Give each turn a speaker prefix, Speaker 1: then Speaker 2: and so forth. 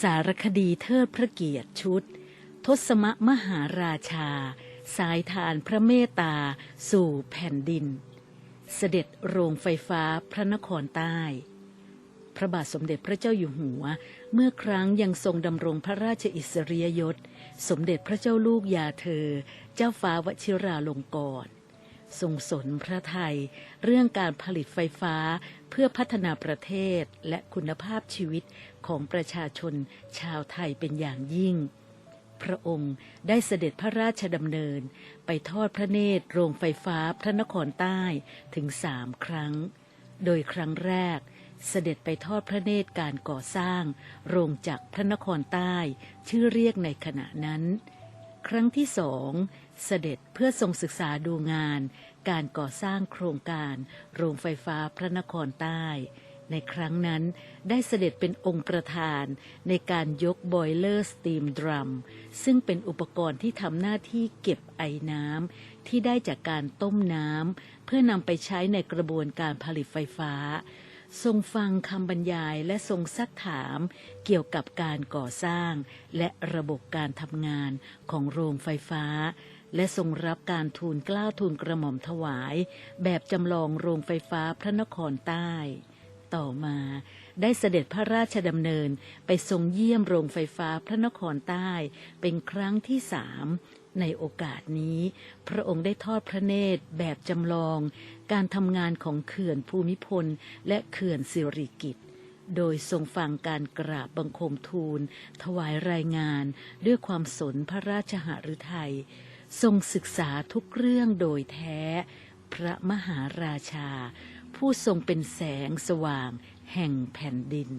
Speaker 1: สารคดีเทิดพระเกียรติชุด ทศมมหาราชา สายทานพระเมตตา สู่แผ่นดิน เสด็จโรงไฟฟ้าพระนครใต้ พระบาทสมเด็จพระเจ้าอยู่หัว เมื่อครั้งยังทรงดำรงพระราชอิสริยยศ สมเด็จพระเจ้าลูกยาเธอ เจ้าฟ้าวชิราลงกร ทรงสนพระไทย เรื่องการผลิตไฟฟ้าเพื่อพัฒนาประเทศและคุณภาพชีวิตของประชาชนชาวไทยเป็นอย่างยิ่ง พระองค์ได้เสด็จพระราชดำเนิน ไปทอดพระเนตรโรงไฟฟ้าพระนครใต้ถึงสามครั้ง โดยครั้งแรกเสด็จไปทอดพระเนตรการก่อสร้าง โรงจักรพระนครใต้ ชื่อเรียกในขณะนั้น ครั้งที่สองเสด็จเพื่อทรงศึกษาดูงาน การก่อสร้างโครงการ โรงไฟฟ้าพระนครใต้ ในครั้งนั้นได้เสด็จเป็นองค์ประธานในการยกบอยเลอร์สตีมดรัม ซึ่งเป็นอุปกรณ์ที่ทำหน้าที่เก็บไอน้ำที่ได้จากการต้มน้ำเพื่อนำไปใช้ในกระบวนการผลิตไฟฟ้า ทรงฟังคำบรรยายและทรงซักถามเกี่ยวกับการก่อสร้าง และระบบการทำงานของโรงไฟฟ้า และทรงรับการทูลกล้าทูลกระหม่อมถวาย แบบจำลองโรงไฟฟ้าพระนครใต้ ต่อมา ได้เสด็จพระราชดำเนินไปทรงเยี่ยมโรงไฟฟ้าพระนครใต้เป็นครั้งที่สามในโอกาสนี้ พระองค์ได้ทอดพระเนตรแบบจำลอง การทำงานของเขื่อนภูมิพล และเขื่อนสิริกิตโดยทรงฟังการกราบบังคมทูล ถวายรายงานด้วยความสนพระราชหฤทัยทรงศึกษาทุกเรื่องโดยแท้ พระมหาราชา ผู้ทรงเป็นแสงสว่างแห่งแผ่นดิน